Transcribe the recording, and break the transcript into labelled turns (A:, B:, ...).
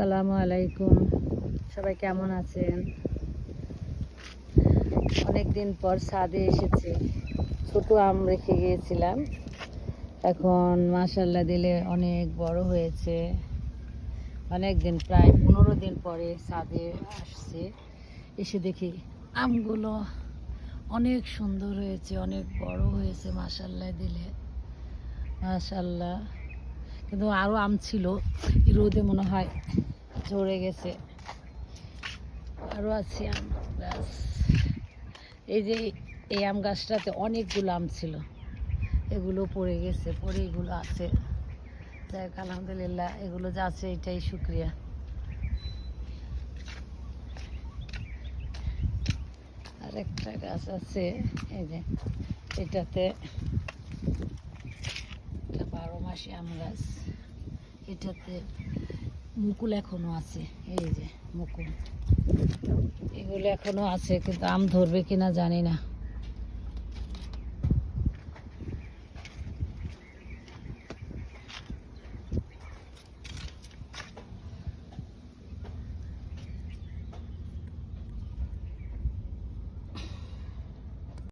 A: আসসালামু আলাইকুম। সবাই কেমন আছেন? অনেক দিন পর ছাদে এসেছি। ছোট আম রেখে গিয়েছিলাম। এখন মাশাল্লাহ দিলে অনেক বড় হয়েছে। অনেক দিন প্রায় পনেরো দিন পরে ছাদে আসছে। এসে দেখি আমগুলো অনেক সুন্দর হয়েছে, অনেক বড় হয়েছে মাশাল্লাহ দিলে। মাশাল্লাহ কিন্তু আরও আম ছিল। রোদে মনে হয় ঝরে গেছে। আরও আছে আম গাছ। এই যে এই আম গাছটাতে অনেকগুলো আম ছিল। এগুলো পড়ে গেছে, পড়ে এগুলো আছে। যাক, আলহামদুলিল্লাহ, এগুলো যা আছে এটাই শুক্রিয়া। আর একটা গাছ আছে, এই যে এটাতে এটা বারো মাসে আম গাছ। এটাতে মুকুল এখনও আছে, এই যে মুকুল। এগুলো এখনও আছে, কিন্তু আম ধরবে কিনা জানি না।